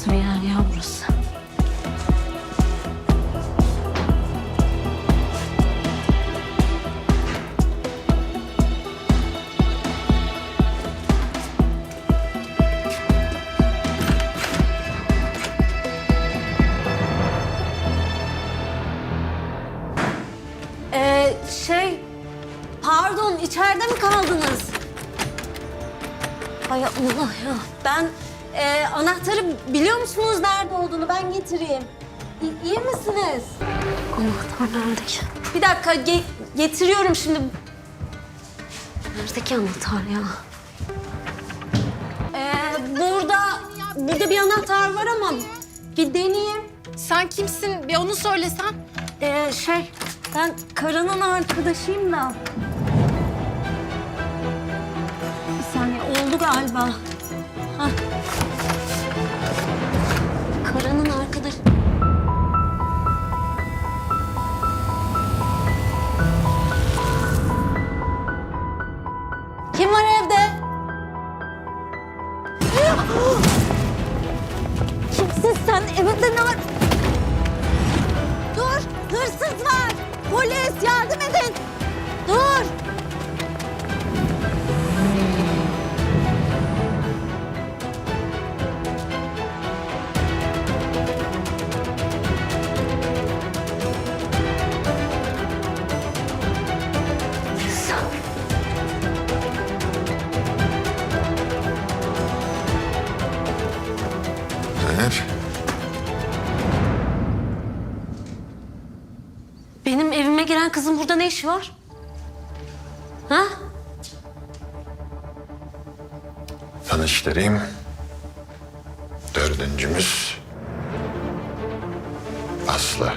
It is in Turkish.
nasıl bir ya burası? Ee, şey, pardon içeride mi kaldınız? Ay Allah ya, ben e, anahtarı biliyor musunuz nerede olduğunu? Ben getireyim. İ- iyi misiniz? Anahtar nerede ki? Bir dakika ge- getiriyorum şimdi. Nerede ki anahtar ya? Ee, burada, burada bir anahtar var ama bir deneyeyim. Sen kimsin? Bir onu söylesen. Ee, şey, ben Kara'nın arkadaşıyım da. Bir saniye, oldu galiba. Hah. Kimsin sen? Evinde ne var? Dur! Hırsız var! Polis Zeynep. Benim evime giren kızın burada ne işi var? Ha? Tanıştırayım. Dördüncümüz Aslı.